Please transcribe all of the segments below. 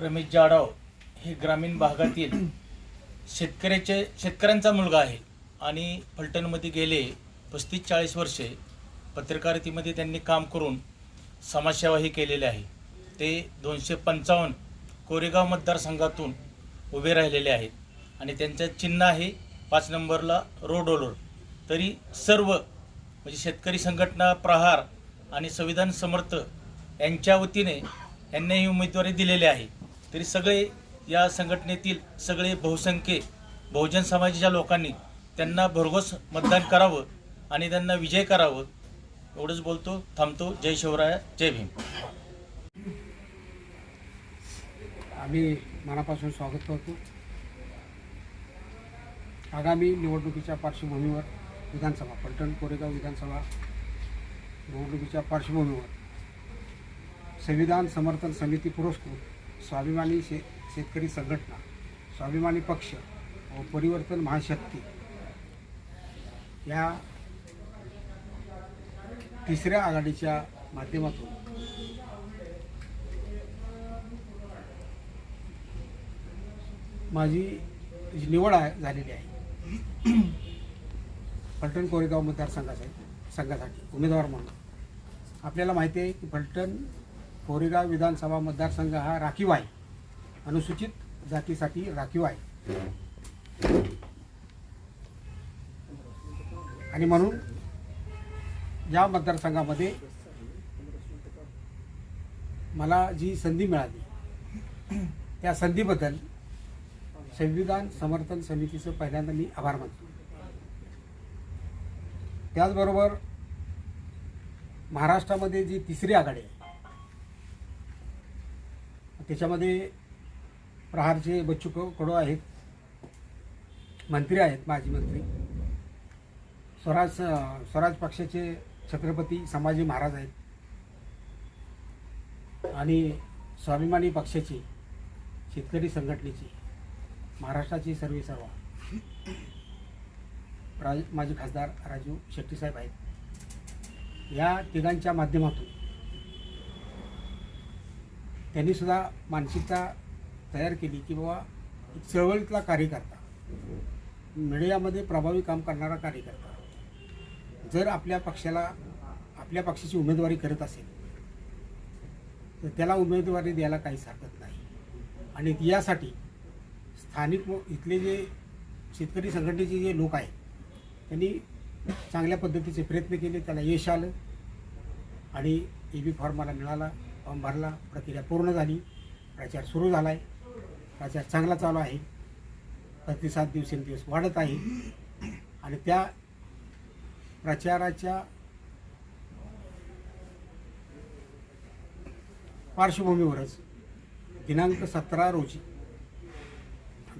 रमेश जाडव हे ग्रामीण भागातील शेतकऱ्याचे शेतकऱ्यांचा मुलगा आहे. आणि फलटणमध्ये गेले पस्तीस चाळीस वर्षे पत्रकारितेमध्ये त्यांनी काम करून समाजसेवाही केलेली आहे. ते दोनशे पंचावन्न कोरेगाव मतदारसंघातून उभे राहिलेले आहेत. आणि त्यांचं चिन्ह आहे पाच नंबरला रोडोलोर तरी सर्व म्हणजे शेतकरी संघटना प्रहार आणि संविधान समर्थ यांच्या वतीने यांना ही उमेदवारी दिलेली आहे. तरी सगळे या संघटनेतील सगळे बहुसंख्य बहुजन समाजाच्या लोकांनी त्यांना भरघोस मतदान करावं आणि त्यांना विजय करावं एवढंच बोलतो थांबतो. जय शिवराय जय भीम. आम्ही मनापासून स्वागत करतो. आगामी निवडणुकीच्या पार्श्वभूमीवर विधानसभा पलटण कोरेगाव विधानसभा निवडणुकीच्या पार्श्वभूमीवर संविधान समर्थन समिती पुरस्कृत स्वाभिमानी शे शेतकरी संघटना स्वाभिमानी पक्ष व परिवर्तन महाशक्ती या तिसऱ्या आघाडीच्या माध्यमातून माझी जी निवड आहे झालेली आहे. फलटण कोरेगाव मतदारसंघासाठी संघासाठी उमेदवार म्हणून. आपल्याला माहिती आहे की फलटण कोरेगाव विधानसभा मतदारसंघ हा राखीव आहे अनुसूचित जातीसाठी राखीव आहे आणि म्हणून या मतदारसंघामध्ये मला जी संधी मिळाली त्या संधीबद्दल संविधान समर्थन समितीचं पहिल्यांदा मी आभार मानतो. त्याचबरोबर महाराष्ट्रामध्ये जी तिसरी आघाडी आहे त्याच्यामध्ये प्रहारचे बच्चू क- कडू आहेत. मंत्री आहेत माजी मंत्री. स्वराज स्वराज पक्षाचे छत्रपती संभाजी महाराज आहेत. आणि स्वाभिमानी पक्षाची शेतकरी संघटनेची महाराष्ट्राची सर्वे सर्व. राज माजी खासदार राजू शेट्टीसाहेब आहेत. या तिघांच्या माध्यमातून त्यांनीसुद्धा मानसिकता तयार केली की बाबा चळवळीतला कार्यकर्ता मीडियामध्ये प्रभावी काम करणारा कार्यकर्ता जर आपल्या पक्षाला आपल्या पक्षाची उमेदवारी करत असेल तर त्याला उमेदवारी द्यायला काहीच हरकत नाही. आणि यासाठी स्थानिक व इथले जे शेतकरी संघटनेचे जे लोक आहेत त्यांनी चांगल्या पद्धतीचे प्रयत्न केले त्याला यश आलं आणि ए बी फॉर्म मला मिळाला. फॉर्म भरला प्रक्रिया पूर्ण झाली. प्रचार सुरू झाला आहे प्रचार चांगला चालू आहे. प्रतिसाद दिवसेंदिवस वाढत आहे. आणि त्या प्रचाराच्या पार्श्वभूमीवरच दिनांक सतरा रोजी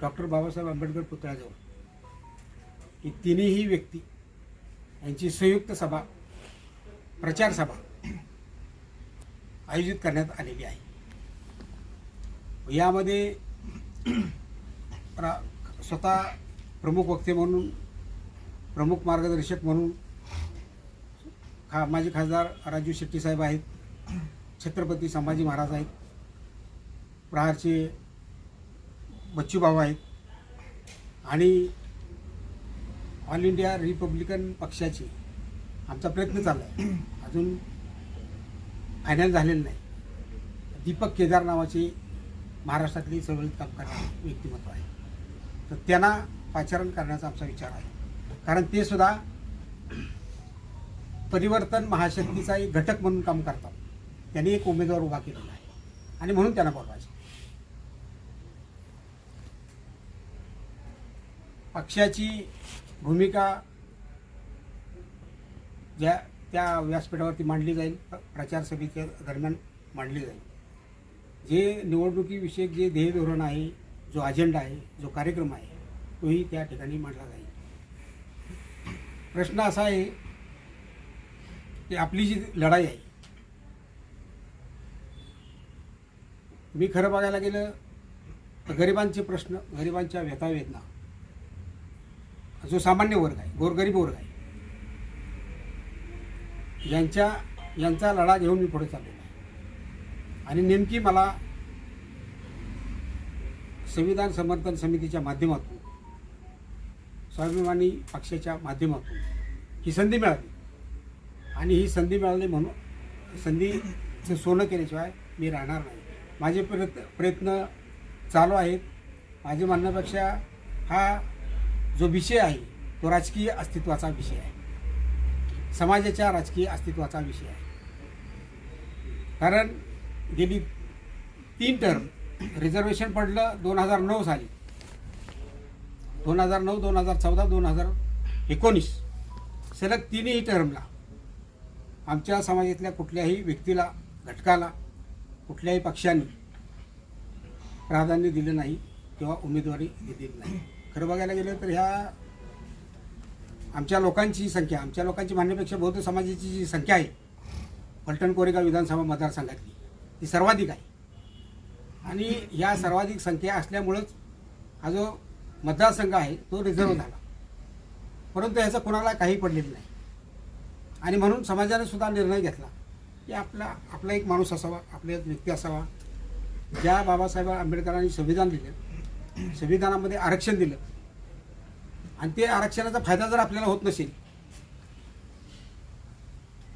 डॉक्टर बाबासाहेब आंबेडकर पुतळ्याजवळ ही तिन्ही व्यक्ती यांची संयुक्त सभा प्रचार सभा आयोजित करण्यात आलेली आहे. यामध्ये प्रा स्वतः प्रमुख वक्ते म्हणून प्रमुख मार्गदर्शक म्हणून खा माजी खासदार राजू शेट्टी साहेब आहेत छत्रपती संभाजी महाराज आहेत प्रहारचे बच्चूभाऊ आहेत आणि ऑल इंडिया रिपब्लिकन पक्षाचे आमचा प्रयत्न चालला आहे. अजून फायनल झालेलं नाही. दीपक केदार नावाचे महाराष्ट्रातली चळवळीत काम करणारे व्यक्तिमत्व आहे. तर त्यांना पाचारण करण्याचा आमचा विचार आहे. कारण ते सुद्धा परिवर्तन महाशक्तीचा एक घटक म्हणून काम करतात. त्यांनी एक उमेदवार उभा केलेला आहे. आणि म्हणून त्यांना बोलवायचे. पक्षाची भूमिका ज्या त्या व्यासपीठावरती मांडली जाईल. प्रचारसभेच्या प्रचार सभेच्या दरम्यान मांडली जाईल. जे निवडणुकीविषयक जे ध्येय धोरण आहे जो अजेंडा आहे जो कार्यक्रम आहे तोही त्या ठिकाणी मांडला जाईल. प्रश्न असा आहे की आपली जी लढाई आहे मी खरं बघायला गेलं तर गरिबांचे प्रश्न गरिबांच्या व्यथा वेदना जो सामान्य वर्ग आहे गोरगरीब वर्ग आहे यांच्या यांचा लढा घेऊन मी पुढे चाललो. आहे आणि नेमकी मला संविधान समर्थन समितीच्या माध्यमातून स्वाभिमानी पक्षाच्या माध्यमातून ही संधी मिळाली. आणि ही संधी मिळाली म्हणून संधीचं सोनं केल्याशिवाय मी राहणार नाही. माझे प्रयत्न प्रयत्न चालू आहेत. माझे म्हणण्यापेक्षा हा जो विषय आहे तो राजकीय अस्तित्वाचा विषय आहे. समाजाच्या राजकीय अस्तित्वाचा विषय आहे. कारण गेली तीन टर्म रिझर्वेशन पडलं दोन हजार नऊ साली. दोन हजार नऊ दोन हजार चौदा दोन हजार एकोणीस. सलग तिन्ही टर्मला आमच्या समाजातल्या कुठल्याही व्यक्तीला घटकाला कुठल्याही पक्षाने प्राधान्य दिलं नाही किंवा उमेदवारी दिली नाही. खरं बघायला गेलं तर ह्या आमच्या लोकांची संख्या आमच्या लोकांची म्हणण्यापेक्षा बौद्ध समाजाची जी संख्या आहे फलटण कोरेगाव विधानसभा मतदारसंघातली ती सर्वाधिक आहे. आणि या सर्वाधिक संख्या असल्यामुळंच हा जो मतदारसंघ आहे तो रिझर्व झाला. परंतु ह्याचं कुणाला काही पडलेलं नाही. आणि म्हणून समाजाने सुद्धा निर्णय घेतला की आपला आपला एक माणूस असावा आपला एक व्यक्ती असावा. ज्या बाबासाहेब आंबेडकरांनी संविधान दिलं संविधानामध्ये आरक्षण दिलं आणि ते आरक्षणाचा फायदा जर आपल्याला होत नसेल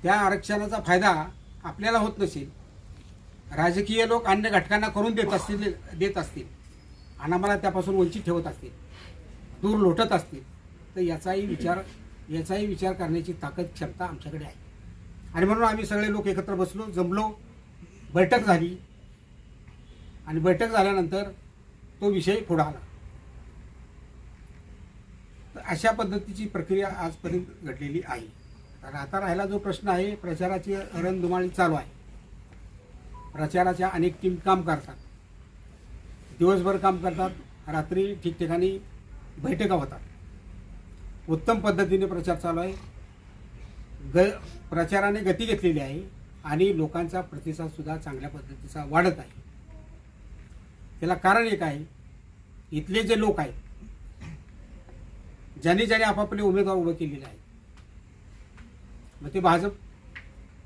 त्या आरक्षणाचा फायदा आपल्याला होत नसेल राजकीय लोक अन्य घटकांना करून देत असतील देत असतील आणि आम्हाला त्यापासून वंचित ठेवत असतील दूर लोटत असतील तर याचाही विचार याचाही विचार करण्याची ताकद क्षमता आमच्याकडे आहे. आणि म्हणून आम्ही सगळे लोक एकत्र बसलो जमलो बैठक झाली. आणि बैठक झाल्यानंतर तो विषय पुढे आला. अशा पद्धतीची प्रक्रिया आजपर्यंत घडलेली आहे. तर आता राहिला जो प्रश्न आहे प्रचाराची रणधुमाळी चालू आहे. प्रचाराच्या अनेक टीम काम करतात. दिवसभर काम करतात. रात्री ठिकठिकाणी बैठका होतात. उत्तम पद्धतीने प्रचार चालू आहे. ग प्रचाराने गती घेतलेली आहे आणि लोकांचा प्रतिसादसुद्धा चांगल्या पद्धतीचा वाढत आहे. त्याला कारण एक आहे इथले जे लोक आहेत ज्यांनी ज्यांनी आपापले उमेदवार उभे केलेले आहेत मग ते भाजप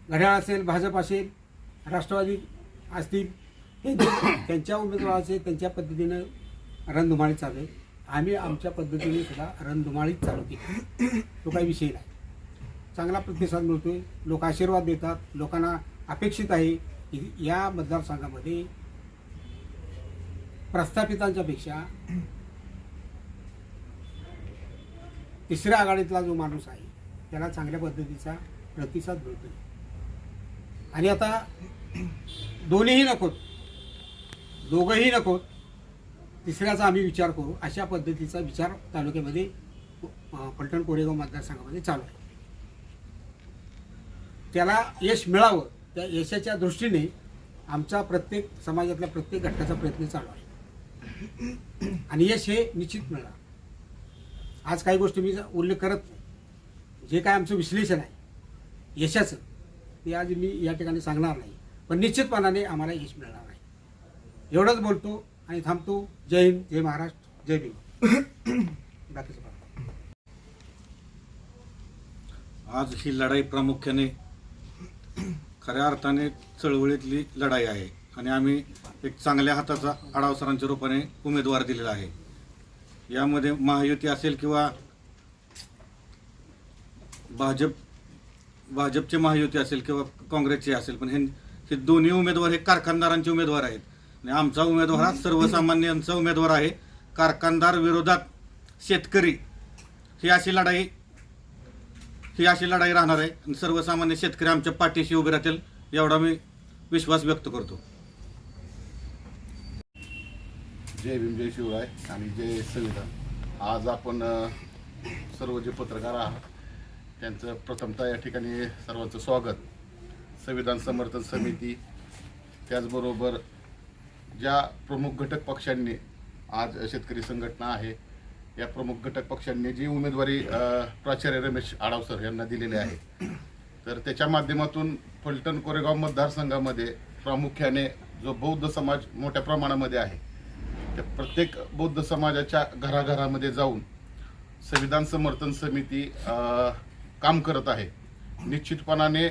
घड्याळ असेल भाजप असेल राष्ट्रवादी असतील त्यांच्या त्यांच्या उमेदवाराचे त्यांच्या पद्धतीनं रणधुमाळी चालू आहे. आम्ही आमच्या पद्धतीने सुद्धा रणधुमाळीच चालू केली. तो काही विषय नाही. चांगला प्रतिसाद मिळतोय. लोक आशीर्वाद देतात. लोकांना अपेक्षित आहे की या मतदारसंघामध्ये प्रस्थापितांच्यापेक्षा पेक्षा तिसऱ्या आघाडीतला जो माणूस आहे त्याला चांगल्या पद्धतीचा प्रतिसाद मिळतोय. आणि आता दोन्हीही नकोत. दोघंही नकोत. तिसऱ्याचा आम्ही विचार करू. अशा पद्धतीचा विचार तालुक्यामध्ये पलटण कोरेगाव मतदारसंघामध्ये चालू आहे. त्याला यश मिळावं त्या यशाच्या दृष्टीने आमचा प्रत्येक समाजातल्या प्रत्येक घटकाचा प्रयत्न चालू आहे. आणि यश हे निश्चित मिळणार आज काही गोष्टी मी उल्लेख करत नाही. जे काय आमचं विश्लेषण आहे यशाचं ते आज मी या ठिकाणी सांगणार नाही. पण निश्चितपणाने आम्हाला यश मिळणार नाही. एवढंच बोलतो आणि थांबतो. जय हिंद जय महाराष्ट्र जय भीम. बाकीचं आज ही लढाई प्रामुख्याने खऱ्या अर्थाने चळवळीतली लढाई आहे आणि आम्ही एक चांगल्या हाताचा आढाव सरांच्या रूपाने उमेदवार दिलेला आहे. यामध्ये महायुती असेल किंवा भाजप भाजपचे महायुती असेल किंवा काँग्रेसचे असेल पण हे हे दोन्ही उमेदवार हे कारखानदारांचे उमेदवार आहेत. आणि आमचा उमेदवार हा सर्वसामान्यांचा उमेदवार आहे. कारखानदार विरोधात शेतकरी ही अशी लढाई ही अशी लढाई राहणार आहे. आणि सर्वसामान्य शेतकरी आमच्या पाठीशी उभे राहतील एवढा मी विश्वास व्यक्त करतो. जय भीम जय शिवराय आणि जय संविधान. आज आपण सर्व जे पत्रकार आहात त्यांचं प्रथमतः या ठिकाणी सर्वांचं स्वागत. संविधान समर्थन समिती त्याचबरोबर ज्या प्रमुख घटक पक्षांनी आज शेतकरी संघटना आहे या प्रमुख घटक पक्षांनी जी उमेदवारी प्राचार्य रमेश आडावसर यांना दिलेली आहे तर त्याच्या माध्यमातून फलटण कोरेगाव मतदारसंघामध्ये प्रामुख्याने जो बौद्ध समाज मोठ्या प्रमाणामध्ये आहे प्रत्येक बौद्ध समाजाच्या घराघरामध्ये जाऊन संविधान समर्थन समिती काम करत आहे. निश्चितपणाने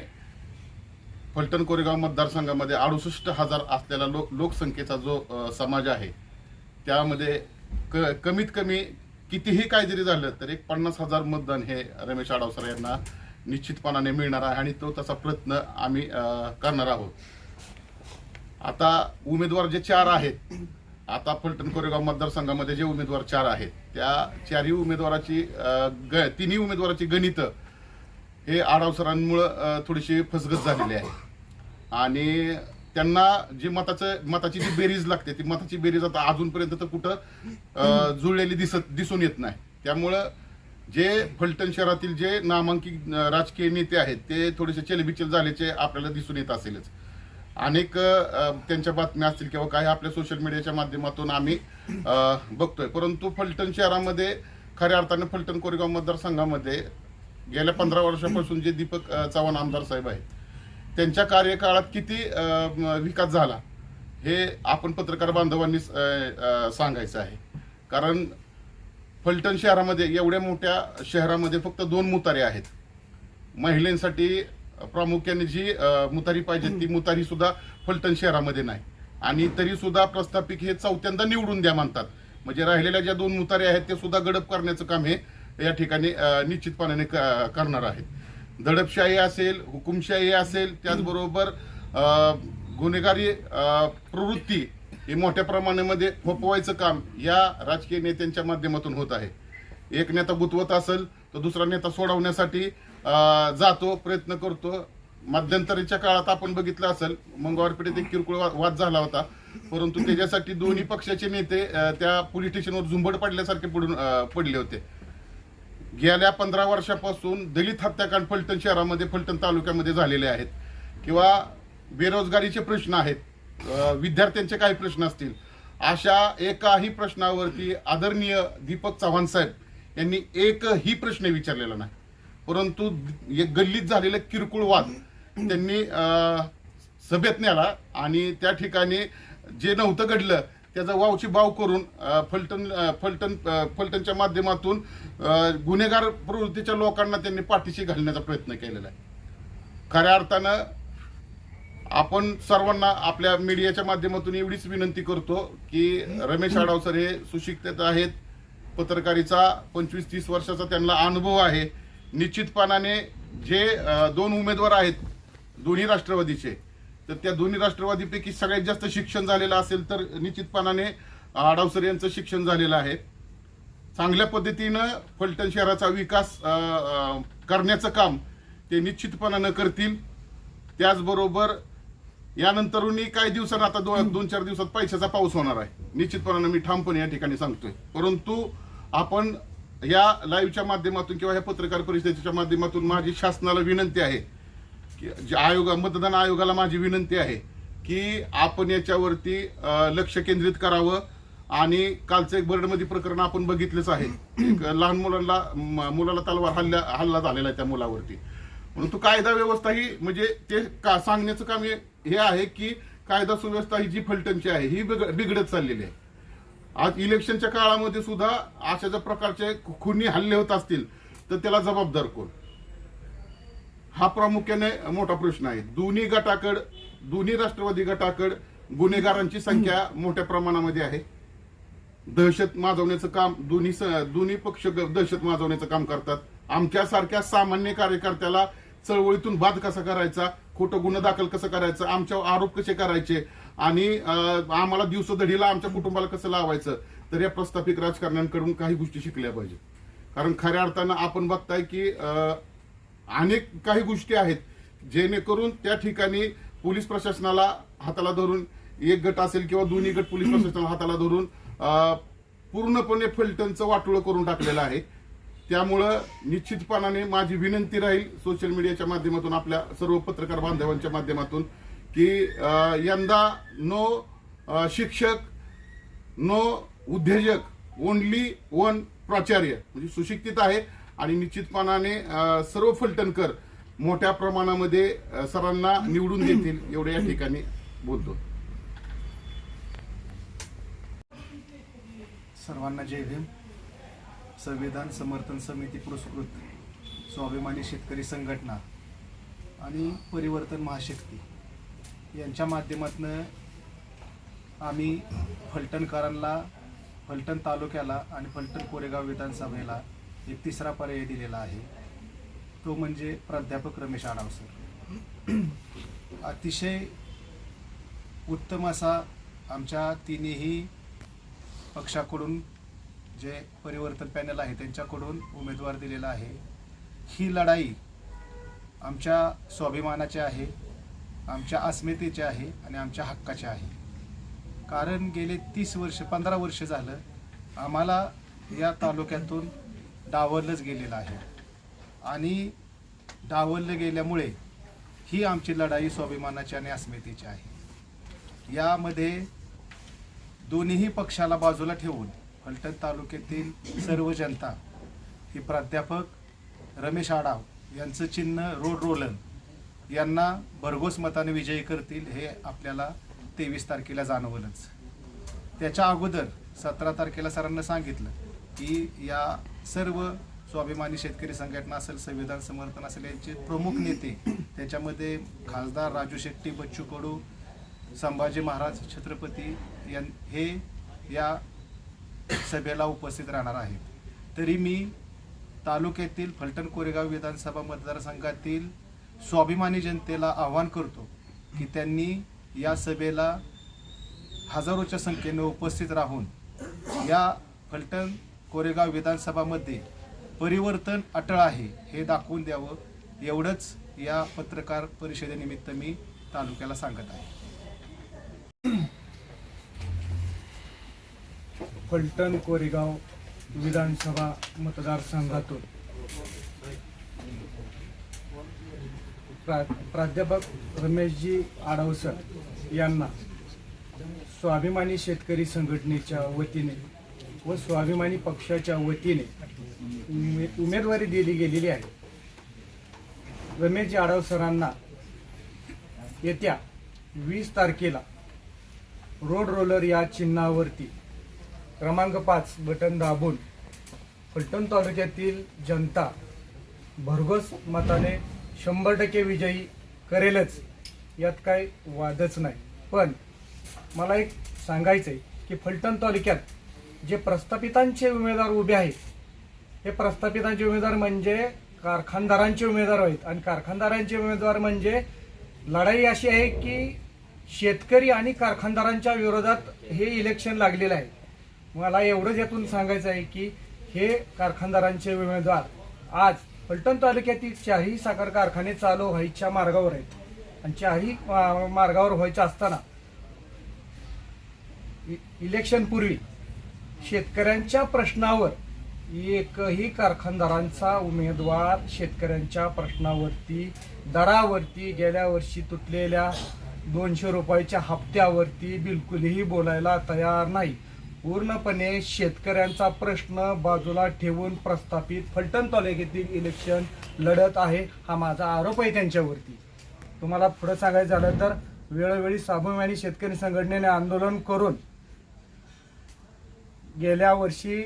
फलटण कोरेगाव मतदारसंघामध्ये अडुसष्ट हजार असलेला लोक लोकसंख्येचा जो समाज आहे त्यामध्ये क कमीत कमी कितीही काय जरी झालं तर एक पन्नास हजार मतदान हे रमेश आडावसर यांना निश्चितपणाने मिळणार आहे आणि तो तसा प्रयत्न आम्ही करणार आहोत. आता उमेदवार जे चार आहेत आता फलटण कोरेगाव मतदारसंघामध्ये जे उमेदवार चार आहेत त्या चारही उमेदवाराची ग तिन्ही उमेदवाराची गणितं हे आडावसरांमुळं थोडीशी फसगत झालेली आहे. आणि त्यांना जी मताचं मताची जी बेरीज लागते ती मताची बेरीज आता अजूनपर्यंत तर कुठं जुळलेली दिसत दिसून येत नाही. त्यामुळं जे फलटण शहरातील जे नामांकित राजकीय नेते आहेत ते थोडेसे चलबिचल झाल्याचे आपल्याला दिसून येत असेलच. अनेक त्यांच्या बातम्या असतील किंवा काही आपल्या सोशल मीडियाच्या माध्यमातून आम्ही बघतोय. परंतु फलटण शहरामध्ये खऱ्या अर्थानं फलटण कोरेगाव मतदारसंघामध्ये गेल्या पंधरा वर्षापासून जे दीपक चव्हाण आमदार साहेब आहेत त्यांच्या कार्यकाळात किती विकास झाला हे आपण पत्रकार बांधवांनी सांगायचं आहे. कारण फलटण शहरामध्ये एवढ्या मोठ्या शहरामध्ये फक्त दोन मुतारे आहेत. महिलांसाठी प्रामुख्याने जी मुतारी पाहिजे ती मुतारी सुद्धा फलटण शहरामध्ये नाही. आणि तरी सुद्धा प्रस्थापिक हे चौथ्यांदा निवडून द्या म्हणतात. म्हणजे राहिलेल्या ज्या दोन मुतारे आहेत ते सुद्धा गडप करण्याचं काम हे या ठिकाणी निश्चितपणाने क- करणार आहेत. दडपशाही असेल हुकुमशाही असेल त्याचबरोबर गुन्हेगारी प्रवृत्ती ही मोठ्या प्रमाणामध्ये फोपवायचं काम या राजकीय नेत्यांच्या माध्यमातून होत आहे. एक नेता गुतवत असेल तर दुसरा नेता सोडवण्यासाठी जातो प्रयत्न करतो. मध्यंतरीच्या काळात आपण बघितलं असेल मंगळवार ते एक किरकोळ वा- वाद झाला होता. परंतु त्याच्यासाठी दोन्ही पक्षाचे नेते त्या पोलीस स्टेशनवर झुंबड पडल्यासारखे पडून पडले होते. गेल्या पंधरा वर्षापासून दलित हत्याकांड फलटण शहरामध्ये फलटण तालुक्यामध्ये झालेले आहेत. किंवा बेरोजगारीचे प्रश्न आहेत. विद्यार्थ्यांचे काही प्रश्न असतील. अशा एकाही प्रश्नावरती आदरणीय दीपक चव्हाण साहेब यांनी एकही प्रश्न विचारलेला नाही. परंतु एक गल्लीत झालेला किरकोळ वाद त्यांनी सभेत नेला आणि त्या ठिकाणी जे नव्हतं घडलं त्याचा वावची बाव करून फलटण फलटण फलटणच्या माध्यमातून गुन्हेगार प्रवृत्तीच्या लोकांना त्यांनी पाठीशी घालण्याचा प्रयत्न केलेला आहे. खऱ्या अर्थानं आपण सर्वांना आपल्या मीडियाच्या माध्यमातून एवढीच विनंती करतो की रमेश आडावसर हे सुशिक्षित आहेत. पत्रकारीचा पंचवीस तीस वर्षाचा त्यांना अनुभव आहे. निश्चितपणाने जे दोन उमेदवार आहेत दोन्ही राष्ट्रवादीचे तर त्या दोन्ही राष्ट्रवादीपैकी सगळ्यात जास्त शिक्षण झालेलं असेल तर निश्चितपणाने आडावसर यांचं शिक्षण झालेलं आहे. चांगल्या पद्धतीनं फलटण शहराचा विकास करण्याचं काम ते निश्चितपणानं करतील. त्याचबरोबर यानंतरही काही दिवसांनी आता दोन दोन चार दिवसात पैशाचा पाऊस होणार आहे. निश्चितपणानं मी ठामपणे या ठिकाणी सांगतोय. परंतु आपण या लाईव्हच्या माध्यमातून किंवा या पत्रकार परिषदेच्या माध्यमातून माझी शासनाला विनंती आहे की जे मतदान आयोगाला माझी विनंती आहे की आपण याच्यावरती लक्ष केंद्रित करावं आणि कालचं एक बर्डमध्ये प्रकरण आपण बघितलंच आहे. लहान मुलांना मुलाला तलवार हल्ला हल्ला झालेला आहे त्या मुलावरती. म्हणून तो कायदा व्यवस्था ही म्हणजे ते का सांगण्याचं काम हे हे आहे की कायदा सुव्यवस्था ही जी फलटणची आहे ही बिघडत चाललेली आहे. आज इलेक्शनच्या काळामध्ये सुद्धा अशा प्रकारचे खुनी हल्ले होत असतील तर त्याला जबाबदार कोण? हा प्रामुख्याने मोठा प्रश्न आहे. दोन्ही गटाकड दोन्ही राष्ट्रवादी गटाकड गुन्हेगारांची संख्या मोठ्या प्रमाणामध्ये आहे. दहशत माजवण्याचं काम दोन्ही दोन्ही पक्ष दहशत माजवण्याचं काम करतात. आमच्यासारख्या सामान्य कार्यकर्त्याला चळवळीतून बाद कसा करायचा? खोटं गुन्हा दाखल कसं करायचं? आमच्यावर आरोप कसे करायचे? आणि आम्हाला दिवसधडीला आमच्या कुटुंबाला कसं लावायचं तर या प्रस्थापित राजकारण्यांकडून काही गोष्टी शिकल्या पाहिजे कारण खऱ्या अर्थानं आपण बघताय की अनेक काही गोष्टी आहेत जेणेकरून त्या ठिकाणी पोलीस प्रशासनाला हाताला धरून एक गट असेल किंवा दोन्ही गट पोलीस प्रशासनाला हाताला धरून पूर्णपणे फलटणचं वाटोळं करून टाकलेलं आहे. त्यामुळं निश्चितपणाने माझी विनंती राहील सोशल मीडियाच्या माध्यमातून आपल्या सर्व पत्रकार बांधवांच्या माध्यमातून की यंदा नो शिक्षक नो उद्योजक ओनली वन प्राचार्य. म्हणजे सुशिक्षित आहे आणि निश्चितपणाने सर्व फलटणकर मोठ्या प्रमाणामध्ये सरांना निवडून देतील एवढे या ठिकाणी बोलतो. सर्वांना जय भीम. संविधान समर्थन समिती पुरस्कृत स्वाभिमानी शेतकरी संघटना आणि परिवर्तन महाशक्ती. यांच्या माध्यमातून आम्ही फलटणकरांना फलटण तालुक्याला आणि फलटण कोरेगाव विधानसभेला एक तिसरा पर्याय दिलेला आहे. तो म्हणजे प्राध्यापक रमेश आडावसर अतिशय उत्तम असा आमच्या तिन्ही पक्षाकडून जे परिवर्तन पॅनल आहे त्यांच्याकडून उमेदवार दिलेला आहे. ही लढाई आमच्या स्वाभिमानाची आहे. आमच्या अस्मितेचे आहे आणि आमच्या हक्काचे आहे. कारण गेले तीस वर्ष पंधरा वर्ष झालं आम्हाला या तालुक्यातून डावललंच गेलेलं आहे. आणि डावललं गेल्यामुळे ही आमची लढाई स्वाभिमानाची आणि अस्मितेची आहे. यामध्ये दोन्हीही पक्षाला बाजूला ठेवून फलटण तालुक्यातील सर्व जनता ही प्राध्यापक रमेश आडाव यांचं चिन्ह रोड रोलन यांना भरघोस मताने विजयी करतील हे आपल्याला तेवीस तारखेला जाणवलंच. त्याच्या अगोदर सतरा तारखेला सरांना सांगितलं की या सर्व स्वाभिमानी शेतकरी संघटना असेल संविधान समर्थन असेल यांचे प्रमुख नेते त्याच्यामध्ये खासदार राजू शेट्टी बच्चू कडू संभाजी महाराज छत्रपती यां हे या सभेला उपस्थित राहणार आहेत. तरी मी तालुक्यातील फलटण कोरेगाव विधानसभा मतदारसंघातील स्वाभिमानी जनतेला आवाहन करतो की त्यांनी या सभेला हजारोच्या संख्येने उपस्थित राहून या फलटण कोरेगाव विधानसभामध्ये परिवर्तन अटळ आहे हे दाखवून द्यावं एवढंच या पत्रकार परिषदेनिमित्त मी तालुक्याला सांगत आहे. फलटण कोरेगाव विधानसभा मतदारसंघातून प्रा प्राध्यापक रमेशजी आडवसर यांना स्वाभिमानी शेतकरी संघटनेच्या वतीने व स्वाभिमानी पक्षाच्या वतीने उमे उमेदवारी दिली गेलेली आहे. रमेशजी आडवसरांना येत्या वीस तारखेला रोड रोलर या चिन्हावरती क्रमांक पाच बटन दाबून फलटण तालुक्यातील जनता भरघोस मताने शंभर टक्के विजयी करेलच. यात काही वादच नाही. पण मला एक सांगायचं आहे की फलटण तालुक्यात जे प्रस्थापितांचे उमेदवार उभे आहेत हे प्रस्थापितांचे उमेदवार म्हणजे कारखानदारांचे उमेदवार आहेत. आणि कारखानदारांचे उमेदवार म्हणजे लढाई अशी आहे की शेतकरी आणि कारखानदारांच्या विरोधात हे इलेक्शन लागलेलं आहे. मला एवढंच यातून सांगायचं आहे की हे कारखानदारांचे उमेदवार आज फलटण तालुक्यातील चारही साखर कारखाने चालू व्हायच्या मार्गावर आहेत. आणि चारही मार्गावर व्हायचं असताना इ- इलेक्शनपूर्वी शेतकऱ्यांच्या प्रश्नावर एकही कारखानदारांचा उमेदवार शेतकऱ्यांच्या प्रश्नावरती दरावरती गेल्या वर्षी तुटलेल्या दोनशे रुपयाच्या हप्त्यावरती बिलकुलही बोलायला तयार नाही. पूर्णपणे शेतकऱ्यांचा प्रश्न बाजूला ठेवून प्रस्थापित फलटण तालुक्यातील इलेक्शन लढत आहे. हा माझा आरोप आहे त्यांच्यावरती. तुम्हाला पुढं सांगायचं झालं तर वेळोवेळी स्वाभिमानी शेतकरी संघटनेने आंदोलन करून गेल्या वर्षी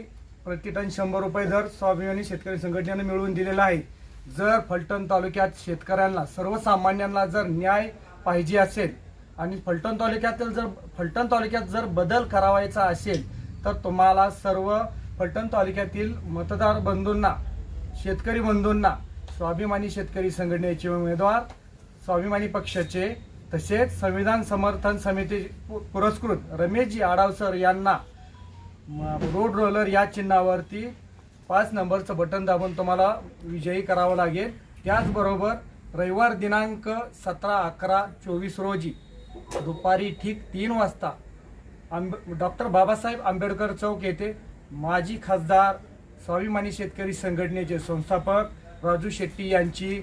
प्रतिटन शंभर रुपये दर स्वाभिमानी शेतकरी संघटनेने मिळवून दिलेला आहे. जर फलटण तालुक्यात शेतकऱ्यांना सर्वसामान्यांना जर न्याय पाहिजे असेल आणि फलटण तालुक्यातील जर फलटण तालुक्यात जर बदल करावायचा असेल तर तुम्हाला सर्व फलटण तालुक्यातील मतदार बंधूंना शेतकरी बंधूंना स्वाभिमानी शेतकरी संघटनेचे उमेदवार स्वाभिमानी पक्षाचे तसेच संविधान समर्थन समिती पु- पुरस्कृत रमेशजी आडावसर यांना रोड रोलर या चिन्हावरती पाच नंबरचं बटन दाबून तुम्हाला विजयी करावं लागेल. त्याचबरोबर रविवार दिनांक सतरा अकरा चोवीस रोजी दुपारी ठीक तीन वाजता आंबे डॉक्टर बाबासाहेब आंबेडकर चौक येथे माजी खासदार स्वाभिमानी शेतकरी संघटनेचे संस्थापक राजू शेट्टी यांची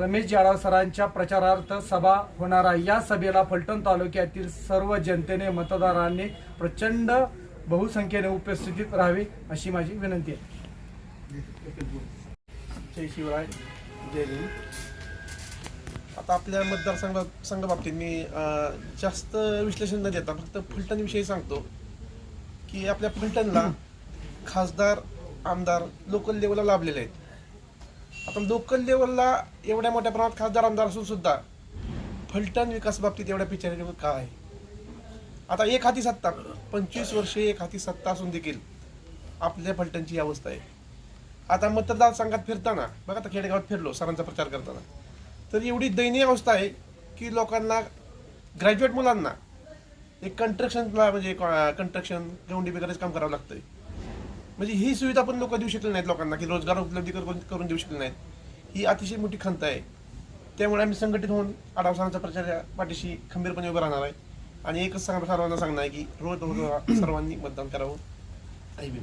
रमेश जाडव सरांच्या प्रचारार्थ सभा होणार आहे. या सभेला फलटण तालुक्यातील सर्व जनतेने मतदारांनी प्रचंड बहुसंख्येने उपस्थितीत राहावे अशी माझी विनंती आहे. जय शिवराय. जय आता आपल्या मतदारसंघ संघाबाबतीत मी जास्त विश्लेषण न देता फक्त फलटणविषयी सांगतो की आपल्या फलटणला खासदार आमदार लोकल लेवलला लाभलेले आहेत. आता लोकल लेवलला एवढ्या मोठ्या प्रमाणात खासदार आमदार असून सुद्धा फलटण विकास बाबतीत एवढ्या पिचार का आहे? आता एक हाती सत्ता पंचवीस वर्षे एक हाती सत्ता असून देखील आपल्या फलटणची अवस्था आहे. आता मतदारसंघात फिरताना बघा आता खेडेगावात फिरलो सरांचा प्रचार करताना. तर एवढी दयनीय अवस्था आहे की लोकांना ग्रॅज्युएट मुलांना एक कंट्रक्शनला म्हणजे कंट्रक्शन गवंडी वगैरेच काम करावं लागतंय. म्हणजे ही सुविधा पण लोक देऊ शकले नाहीत लोकांना की रोजगार उपलब्ध करून करून देऊ शकले नाहीत. ही अतिशय मोठी खंत आहे. त्यामुळे आम्ही संघटित होऊन आढाव प्रचार पाठीशी खंबीरपणे उभं राहणार आहे. आणि एकच सांग सर्वांना सांगणार आहे की रोज रोज सर्वांनी मतदान करावं. आई बी